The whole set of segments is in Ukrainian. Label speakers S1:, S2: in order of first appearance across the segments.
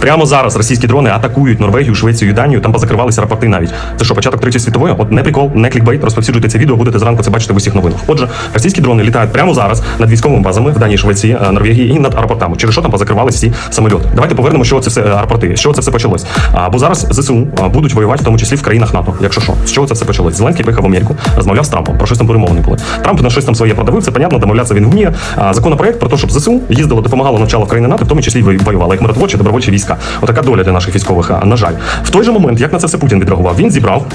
S1: Прямо зараз російські дрони атакують Норвегію, Швецію і Данію. Там позакривалися рапорти навіть. Це що, початок третьої світової? От не прикол, не клікбейт. Розповсюджуйте це відео, будете зранку це бачити в усіх новинах. Отже, російські дрони літають прямо зараз над військовими базами в Данії, Швеції, е, Норвегії і над аеропортами. Через що там позакривалися всі самольоти. Давайте повернемо, що це все е, аеропорти. Чого це все почалось? А, бо зараз ЗСУ будуть воювати, в тому числі в країнах НАТО. Якщо що, з чого це все почалось? Зеленський поїхав в Америку, розмовляв з Трампом. Про щось там перемовини були. Трамп на щось там своє продавив, це понятно, домовлятися він вміє. Законопроект про те, щоб ЗСУ їздило, допомагало, навчало в країни НАТО, в тому числі й воювало, як миротворчі, добровольчі війська. Отака доля для наших військових. На жаль, в той же момент, як на це все Путін відреагував, він зібрав.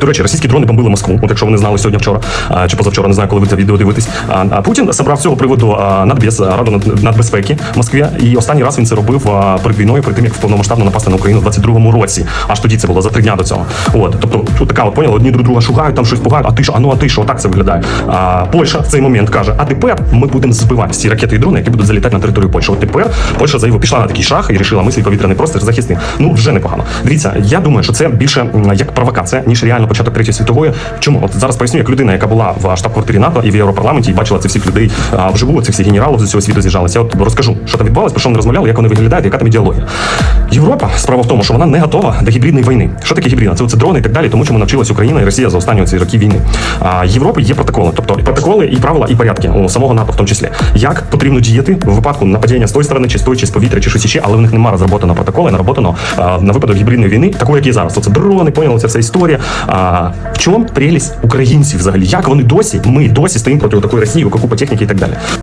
S1: До речі, російські дрони бомбили Москву. От якщо ви не знали сьогодні вчора чи позавчора, не знаю, коли ви це відео дивитесь. А, Путін собрав з цього приводу надбез, раду над- нацбезпеки в Москві. І останній раз він це робив перед війною, перед тим як повномасштабно напасти на Україну в 22-му році. Аж тоді це було за три дня до цього. От, тобто, тут така от поняла, одні друг друга шугають, там щось пугають, а ти що, а ну а ти що, отак це виглядає. А, Польща в цей момент каже: а тепер ми будемо збивати всі ракети і дрони, які будуть залітати на територію Польщі. От тепер Польща заявила, пішла на такий шах і вирішила, ми повітряний простір захистимо. Ну вже непогано. Дивіться, я думаю, що це більше як провокація, ніж реально початок третьої світової. Чому? От зараз поясню, як людина, яка була в штаб-квартирі НАТО і в Європарламенті, і бачила цих всіх людей вживу, цих всіх генералів з усього світу з'їжджалися. Я от розкажу, що там відбувалось, про що вони розмовляли, як вони виглядають, яка там ідеологія. Європа справа в тому, що вона не готова до гібридної війни. Що таке гібридна? Це, це дрони і так далі, тому чому навчилась Україна і Росія за останні ці роки війни. А Європи є протоколи, тобто і протоколи, і правила, і порядки у самого НАТО, в тому числі. Як потрібно діяти в випадку нападіння з тої сторони, чи з тої, чи з повітря, чи щось іще, але в них немає розроблено протоколи, нароботано а, на випадок гібридної війни, такої, як є зараз. Оце дрони, поняли, ця вся історія. А, в чому прелість українців взагалі? Як вони досі, ми досі стоїмо проти такої Росії, купа техніки і так далі.